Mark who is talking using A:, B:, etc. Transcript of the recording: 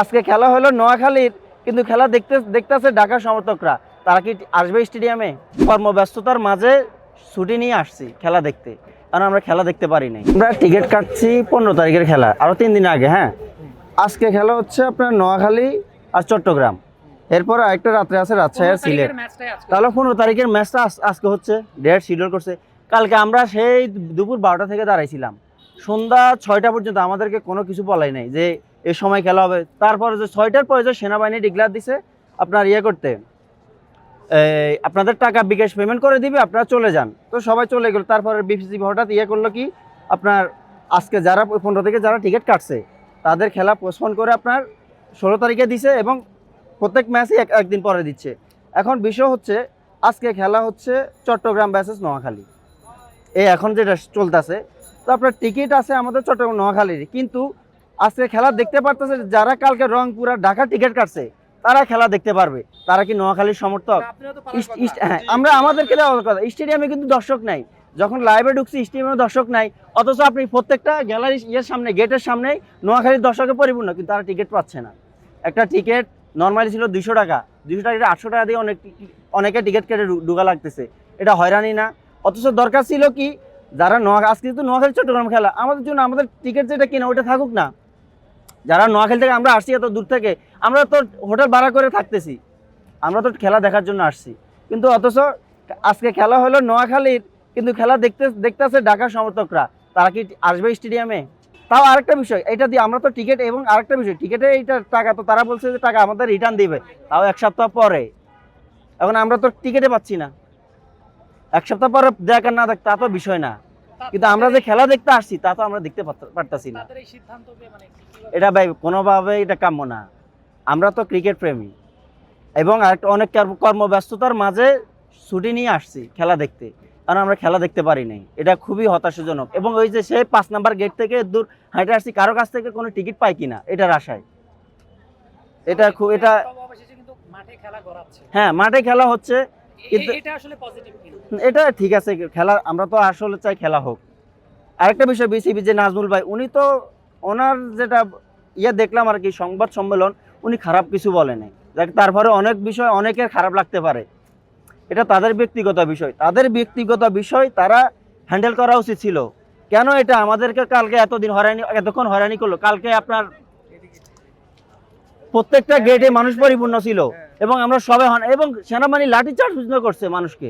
A: আজকে খেলা হলো নোয়াখালীর কিন্তু খেলা দেখতে দেখতেছে ঢাকা সমর্থকরা। তারা কি আসবে স্টেডিয়ামে? কর্মব্যস্ততার মাঝে ছুটি নিয়ে আসছি খেলা দেখতে। কারণ আমরা খেলা দেখতে পারি নাই। আমরা টিকিট কাটছি পনেরো তারিখের খেলা আরও তিন দিন আগে হ্যাঁ? আজকে খেলা হচ্ছে আপনার নোয়াখালী আর চট্টগ্রাম। এরপর আরেকটা রাত্রে আছে রাজশাহী আর সিলেট। তাহলে পনেরো তারিখের ম্যাচটা আজকে হচ্ছে ডেট শিডিউল করছে। কালকে আমরা সেই দুপুর বারোটা থেকে দাঁড়াইছিলাম। সন্ধ্যা ছয়টা পর্যন্ত আমাদেরকে কোনো কিছু বলাই নাই যে এই সময় খেলা হবে। তারপরে যে ছয়টার পরে যে সেনাবাহিনী ডিক্লেয়ার দিছে আপনার ইয়ে করতে আপনাদের টাকা বিকাশ পেমেন্ট করে দিবে, আপনারা চলে যান। তো সবাই চলে গেল। তারপরে বিসিবি হঠাৎ ইয়ে করল কি, আপনার আজকে যারা পনেরো থেকে যারা টিকিট কাটছে, তাদের খেলা পোস্টপোন করে আপনার ষোলো তারিখে দিছে এবং প্রত্যেক ম্যাচই এক, একদিন পরে দিচ্ছে। এখন বিষয় হচ্ছে, আজকে খেলা হচ্ছে চট্টগ্রাম ব্যাসেস নোয়াখালী। এ এখন যেটা চলতেছে, তো আপনার টিকিট আছে আমাদের চট্টগ্রাম নোয়াখালীর। কিন্তু আজকে খেলা দেখতে পারতেছে যারা কালকে রংপুর আর ঢাকা টিকিট কাটছে তারা খেলা দেখতে পারবে। তারা কি নোয়াখালীর সমর্থক? হ্যাঁ, আমরা আমাদেরকে কথা। স্টেডিয়ামে কিন্তু দর্শক নাই। যখন লাইভে ঢুকছি স্টেডিয়ামে দর্শক নাই। অথচ আপনি প্রত্যেকটা গ্যালারি ইয়ের সামনে গেটের সামনে নোয়াখালীর দর্শকে পরিপূর্ণ কিন্তু তারা টিকিট পাচ্ছে না। একটা টিকিট নর্মালি ছিল দুশো টাকা। দুশো টাকা আটশো টাকা দিয়ে অনেক অনেকে টিকিট কেটে ঢুকা লাগতেছে। এটা হয়রানি না। অথচ দরকার ছিল কি যারা নোয়া আজকে কিন্তু নোয়াখালী চট্টগ্রাম খেলা আমাদের জন্য আমাদের টিকিট যেটা কিনা ওটা থাকুক না। যারা নোয়াখালী থেকে আমরা আসছি, এত দূর থেকে, আমরা তো হোটেল ভাড়া করে থাকতেছি। আমরা তো খেলা দেখার জন্য আসছি। কিন্তু অথচ আজকে খেলা হলো নোয়াখালীর, কিন্তু খেলা দেখতে, দেখতেছে ঢাকা সমর্থকরা। তারা কি আসবে স্টেডিয়ামে? তাও আরেকটা বিষয় এটা দিয়ে আমরা তো টিকিট এবং আরেকটা বিষয়, টিকিটে এইটা টাকা, তো তারা বলছে যে টাকা আমাদের রিটার্ন দিবে, তাও এক সপ্তাহ পরে। এখন আমরা তো টিকিটে পাচ্ছি না। এক সপ্তাহ পরে দেখ আর না দেখ, তা তো বিষয় না। কিন্তু আমরা যে খেলা দেখতে আসছি তা তো আমরা দেখতে পারত- পারতাছি না।
B: মানে
A: এটা ভাই কোনোভাবে এটা কাম্য না। আমরা তো ক্রিকেট প্রেমী। এবং আরেকটা অনেক কর্মব্যস্ততার মাঝে ছুটি নিয়ে আসছি খেলা দেখতে। কারণ আমরা খেলা দেখতে পারি নাই। এটা খুবই হতাশাজনক। এবং ওই যে সে পাঁচ নাম্বার গেট থেকে দূর হাঁটে আসছি কারও কাছ থেকে কোনো টিকিট পাই কিনা এটার আশায়। এটা খুব এটা হ্যাঁ মাঠে খেলা হচ্ছে।
B: এটা আসলে পজিটিভ
A: এটা ঠিক আছে খেলা আমরা তো আসলে চাই খেলা হোক। আরেকটা বিষয় বিসিবি যে নাজমুল ভাই উনি তো ওনার যেটা ইয়ে দেখলাম আর কি সংবাদ সম্মেলন উনি খারাপ কিছু বলে নাই। তারপরে অনেক বিষয় অনেকের খারাপ লাগতে পারে। এটা তাদের ব্যক্তিগত বিষয়। তাদের ব্যক্তিগত বিষয় তারা হ্যান্ডেল করা উচিত ছিল। কেন এটা আমাদেরকে কালকে এতদিন হয়রানি এতক্ষণ হয়রানি করল? কালকে আপনার প্রত্যেকটা গেটে মানুষ পরিপূর্ণ ছিল। এবং আমরা সবাই হন এবং সেনাবাহিনী লাঠিচার্জ পর্যন্ত করছে মানুষকে।